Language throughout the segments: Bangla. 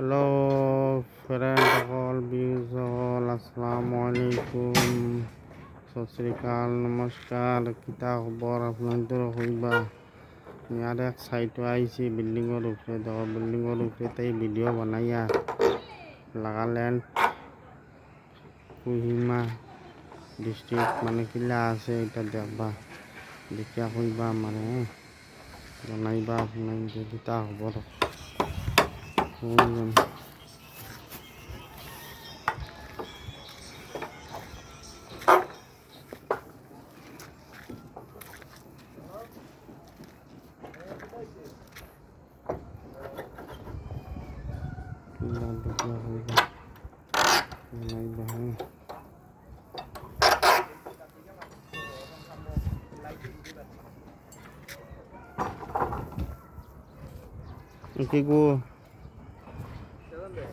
হ্যালো ফ্রেন্ড, সকল বিউ সকল আসসালামু আলাইকুম। সত শ্রীকাল, নমস্কার। কিতা খবর? আপনাদের হইবা ইয়ার এক সাইটও আইছি, বিল্ডিংয়ের উপরে। দেখো, বিল্ডিংয়ের উপরে তাই ভিডিও বানাইয়া লাগালেন। কুহিমা ডিস্ট্রিক্ট মানে কিলা আছে, এটা দেখবা। দেখিয়া কইবা মানে জনাইবা আপনার কিতা খবর? শুনবেন কিলা দেখিয়া কইবা জনাইবা হ্যাঁ কি গো হ্যালো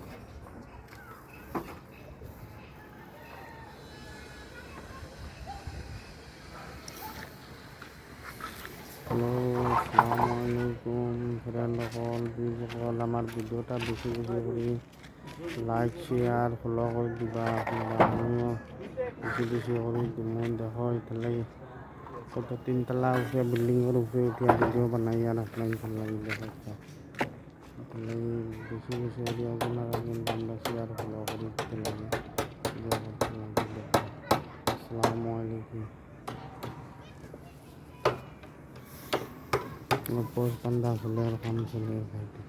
আসসালামু আলাইকুম ফ্রেন্ড সকল সকল আমার ভিডিওটা বেশি বেশি করে লাইক শেয়ার ফলো করে দিবা আপনারা আমিও বেশি বেশি করে দিব দেখো এটালে কত তিনতলা উপরে বিল্ডিংয়ের উপরে উঠিয়া ভিডিও বানাই আর আপনার ভালো লাগে দেখো বেশি বেশি করে আপনারা কিন্তু আমরা শেয়ার ফলো করতে লাগে। আসসালামু আলাইকুম। পোস্ট বান্ধা ফুলের কাম চলে থাকে